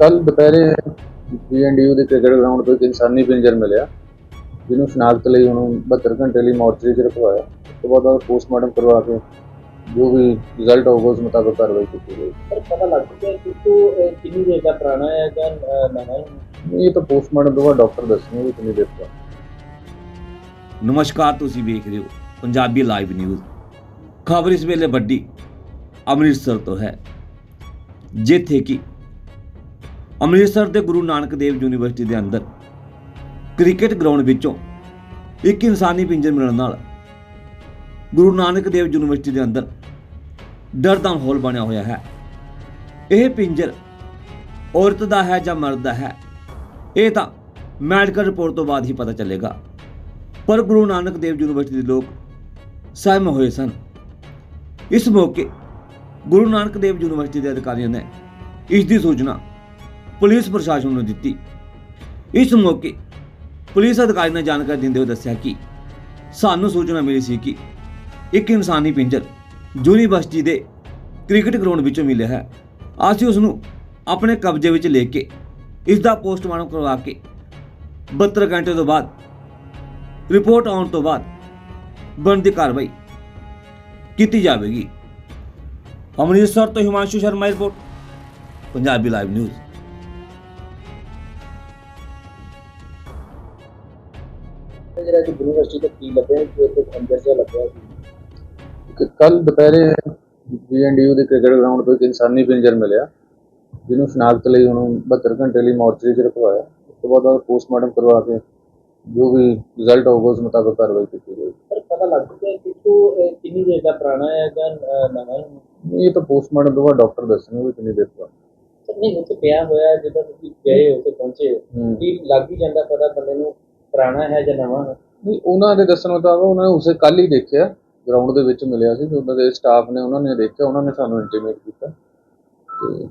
ਕੱਲ ਦੁਪਹਿਰੇ ਬੀਐਨਡੀਯੂ ਦੇ ਕ੍ਰਿਕਟ ਗਰਾਊਂਡ ਤੋਂ ਇੱਕ ਇਨਸਾਨੀ ਪਿੰਜਰ ਮਿਲਿਆ ਜਿਹਨੂੰ ਸ਼ਨਾਖਤ ਲਈ ਉਹਨੂੰ 72 ਘੰਟੇ ਲਈ ਮੋਰਚਰੀ 'ਚ ਰਖਵਾਇਆ। ਉਸ ਤੋਂ ਬਾਅਦ ਉਹਦਾ ਪੋਸਟਮਾਰਟਮ ਕਰਵਾ ਕੇ ਜੋ ਵੀ ਰਿਜ਼ਲਟ ਆਊਗਾ ਉਸ ਮੁਤਾਬਕ ਕਾਰਵਾਈ ਕੀਤੀ ਜਾਏਗੀ ਪਰ ਪਤਾ ਲੱਗ ਚੁੱਕਿਆ ਕਿ ਉਹ ਕਿੰਨੀ ਦੇਰ ਦਾ ਪੁਰਾਣਾ ਹੈ ਜਾਂ ਨਵਾਂ ਇਹ ਤਾਂ ਪੋਸਟਮਾਰਟਮ ਤੋਂ ਬਾਅਦ ਡਾਕਟਰ ਦੱਸਣਗੇ ਵੀ ਕਿੰਨੀ ਦੇਰ ਦਾ। ਨਮਸਕਾਰ ਤੁਸੀਂ ਵੇਖ ਰਹੇ ਹੋ ਪੰਜਾਬੀ ਲਾਈਵ ਨਿਊਜ਼ ਖਬਰ ਇਸ ਵੇਲੇ ਵੱਡੀ ਅੰਮ੍ਰਿਤਸਰ ਤੋਂ ਹੈ ਜਿੱਥੇ ਕਿ ਅੰਮ੍ਰਿਤਸਰ ਦੇ ਗੁਰੂ ਨਾਨਕ ਦੇਵ ਯੂਨੀਵਰਸਿਟੀ ਦੇ ਅੰਦਰ ਕ੍ਰਿਕਟ ਗਰਾਊਂਡ ਵਿੱਚੋਂ ਇੱਕ ਇਨਸਾਨੀ ਪਿੰਜਰ ਮਿਲਣ ਨਾਲ ਗੁਰੂ ਨਾਨਕ ਦੇਵ ਯੂਨੀਵਰਸਿਟੀ ਦੇ ਅੰਦਰ ਡਰ ਦਾ ਮਾਹੌਲ ਬਣਿਆ ਹੋਇਆ ਹੈ। ਇਹ ਪਿੰਜਰ ਔਰਤ ਦਾ ਹੈ ਜਾਂ ਮਰਦ ਦਾ ਹੈ, ਇਹ ਤਾਂ ਮੈਡੀਕਲ ਰਿਪੋਰਟ ਤੋਂ ਬਾਅਦ ਹੀ ਪਤਾ ਚੱਲੇਗਾ। ਪਰ ਗੁਰੂ ਨਾਨਕ ਦੇਵ ਯੂਨੀਵਰਸਿਟੀ ਦੇ ਲੋਕ ਸਹਿਮ ਹੋਏ ਸਨ। ਇਸ ਮੌਕੇ ਗੁਰੂ ਨਾਨਕ ਦੇਵ ਯੂਨੀਵਰਸਿਟੀ ਦੇ ਅਧਿਕਾਰੀਆਂ ਨੇ ਇਸ ਦੀ ਸੂਚਨਾ ਪੁਲਿਸ ਪ੍ਰਸ਼ਾਸਨ ਨੂੰ ਦਿੱਤੀ। ਇਸ ਮੌਕੇ ਪੁਲਿਸ ਅਧਿਕਾਰੀ ਨੇ ਜਾਣਕਾਰੀ ਦਿੰਦੇ ਹੋਏ ਦੱਸਿਆ ਕਿ ਸਾਨੂੰ ਸੂਚਨਾ ਮਿਲੀ ਸੀ ਕਿ ਇੱਕ ਇਨਸਾਨੀ ਪਿੰਜਰ ਯੂਨੀਵਰਸਿਟੀ ਦੇ ਕ੍ਰਿਕਟ ਗਰਾਊਂਡ ਵਿੱਚੋਂ ਮਿਲਿਆ ਹੈ। ਅਸੀਂ ਉਸ ਨੂੰ ਆਪਣੇ ਕਬਜ਼ੇ ਵਿੱਚ ਲੈ ਕੇ ਇਸ ਦਾ ਪੋਸਟਮਾਰਟਮ ਕਰਵਾ ਕੇ 72 ਘੰਟੇ ਤੋਂ ਬਾਅਦ ਰਿਪੋਰਟ ਆਉਣ ਤੋਂ ਬਾਅਦ ਬਣਦੀ ਕਾਰਵਾਈ ਕੀਤੀ ਜਾਵੇਗੀ। ਅੰਮ੍ਰਿਤਸਰ ਤੋਂ Himanshu Sharma report, Punjabi live news. ਜਿਹੜਾ ਕਿ ਯੂਨੀਵਰਸਿਟੀ ਤੋਂ ਕੀ ਲੱਭਿਆ ਕਿ ਉੱਥੇ ਅੰਦਰ ਜਿਹਾ ਲੱਭਿਆ ਸੀ? ਕੱਲ ਦੁਪਹਿਰੇ ਬੀਐਨਡੀਯੂ ਦੇ ਕ੍ਰਿਕਟ ਗਰਾਊਂਡ ਤੋਂ ਇੱਕ ਇਨਸਾਨੀ ਪਿੰਜਰ ਮਿਲਿਆ ਜਿਹਨੂੰ ਸ਼ਨਾਖਤ ਲਈ ਉਹਨੂੰ 72 ਘੰਟੇ ਲਈ ਮੋਰਚਰੀ 'ਚ ਰਖਵਾਇਆ। ਉਸ ਤੋਂ ਬਾਅਦ ਉਹਦਾ ਪੋਸਟਮਾਰਟਮ ਕਰਵਾ ਕੇ ਜੋ ਵੀ ਰਿਜ਼ਲਟ ਆਊਗਾ ਉਸ ਮੁਤਾਬਕ ਕਾਰਵਾਈ ਕੀਤੀ ਜਾਏਗੀ ਪਰ ਪਤਾ ਲੱਗ ਚੁੱਕਿਆ ਕਿ ਉਹ ਕਿੰਨੀ ਦੇਰ ਦਾ ਪੁਰਾਣਾ ਹੈ ਜਾਂ ਨਵਾਂ ਹੈ? ਇਹ ਤਾਂ ਪੋਸਟਮਾਰਟਮ ਤੋਂ ਬਾਅਦ ਡਾਕਟਰ ਦੱਸਣਗੇ ਵੀ ਕਿੰਨੀ ਦੇਰ ਦਾ ਨਹੀਂ ਉੱਥੇ ਪਿਆ ਹੋਇਆ ਜਦੋਂ ਤੁਸੀਂ ਗਏ ਉੱਥੇ ਪਹੁੰਚੇ ਹੂੰ। ਕੀ ਲੱਗ ਹੀ ਜਾਂਦਾ ਪਤਾ ਪੁਰਾਣਾ ਹੈ ਜਾਂ ਨਵਾਂ ਹੈ? ਨਹੀਂ, ਉਹਨਾਂ ਦੇ ਦੱਸਣ ਮੁਤਾਬਕ ਉਹਨਾਂ ਨੇ ਉਸੇ ਕੱਲ ਹੀ ਦੇਖਿਆ ਗਰਾਊਂਡ ਦੇ ਵਿੱਚ ਮਿਲਿਆ ਸੀ, ਤੇ ਉਹਨਾਂ ਦੇ ਸਟਾਫ ਨੇ, ਉਹਨਾਂ ਨੇ ਦੇਖਿਆ, ਉਹਨਾਂ ਨੇ ਸਾਨੂੰ ਇੰਟੀਮੇਟ ਕੀਤਾ। ਤੇ